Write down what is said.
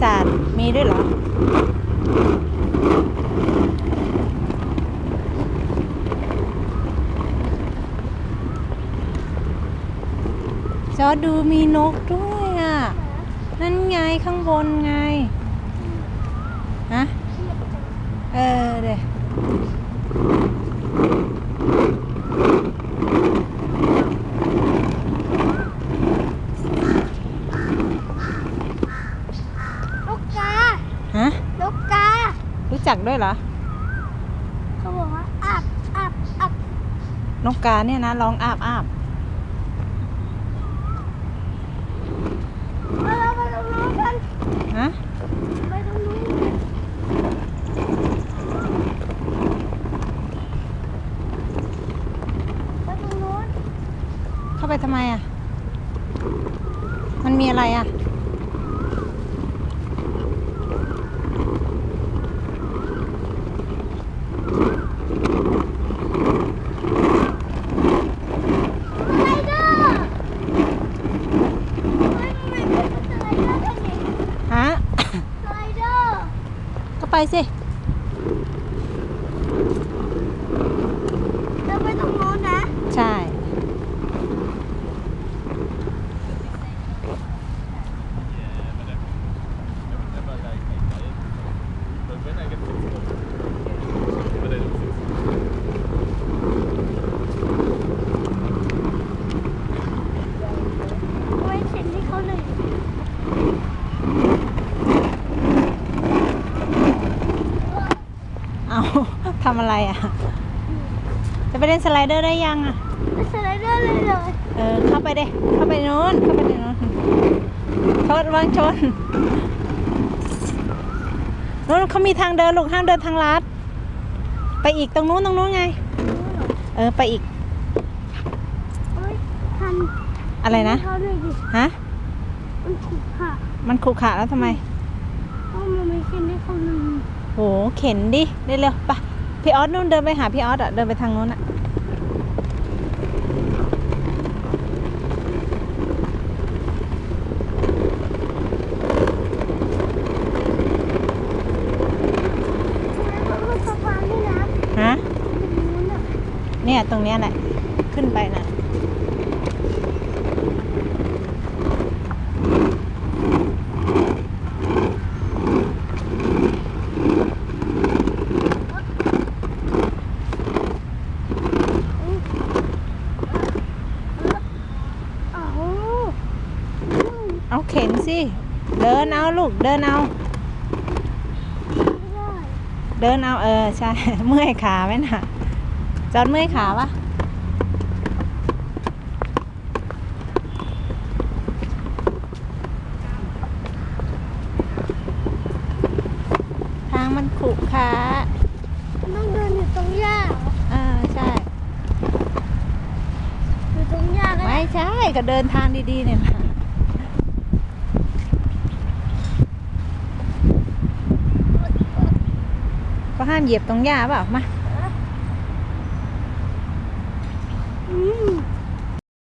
ศาจมีด้วยเหรอ จอดูมีนกด้วยอะ นั่นไงข้างบนไง ฮะ เออเดี๋ยว นกกา ฮะ นกกา รู้ จักด้วยเหรอ เขาบอกว่าอับอับอับนกกาเนี่ยนะร้องอาบอาบเอาเราไปตรงนู้นกันฮะ ไปตรงนู้นไปตรงนู้นเข้าไปทำไมอะ มันมีอะไรอะ สไลเดอร์เฮ้ยมันเป็นสไลเดอร์กันนี่ ฮะ สไลเดอร์ ก็ไปสิ เราไปตรงนู้นนะ ใช่ ไว้เซ็นให้เขาเลย เอา ทำอะไรอะ จะไปเล่นสไลเดอร์ได้ยังอะไปสไลเดอร์เลยเลยเออ เข้าไปเด้เข้าไปนู้นเข้าไปในนู้นชนวางชนนู้นเขามีทางเดินลูกห้ามเดินทางลัด ไปอีกตรงนู้นตรงนู้นไง เออ ไปอีกเฮ้ยทันอะไรนะ เขาเลยดิฮะ มันขุกค่ะมันขรุขระแล้วทำไม เพราะมันไม่เซ็นให้เขาเลยโห เข็นดิ เร็วๆไป พี่ออสนู่นเดินไปหาพี่ออสอะเดินไปทางนู้นอะแล้วก็สะพานด้วยนะฮะตรงนู้นอะเนี่ยตรงเนี้ยแหละ ขึ้นไปน่ะ อ้าว เอาเข็นสิ เดินเอาลูก เดินเอาไม่ได้เดินเอาเออใช่ เมื่อยขาไหมน่ะจอดเมื่อยขาปะทางมันขรุขระมันต้องเดินอยู่ตรงหญ้าเหรอเออใช่ อยู่ตรงหญ้าก็ได้ไม่ใช่ ก็เดินทางดีๆเนี่ยนะก็ ห้ามเหยียบตรงหญ้าเปล่ามา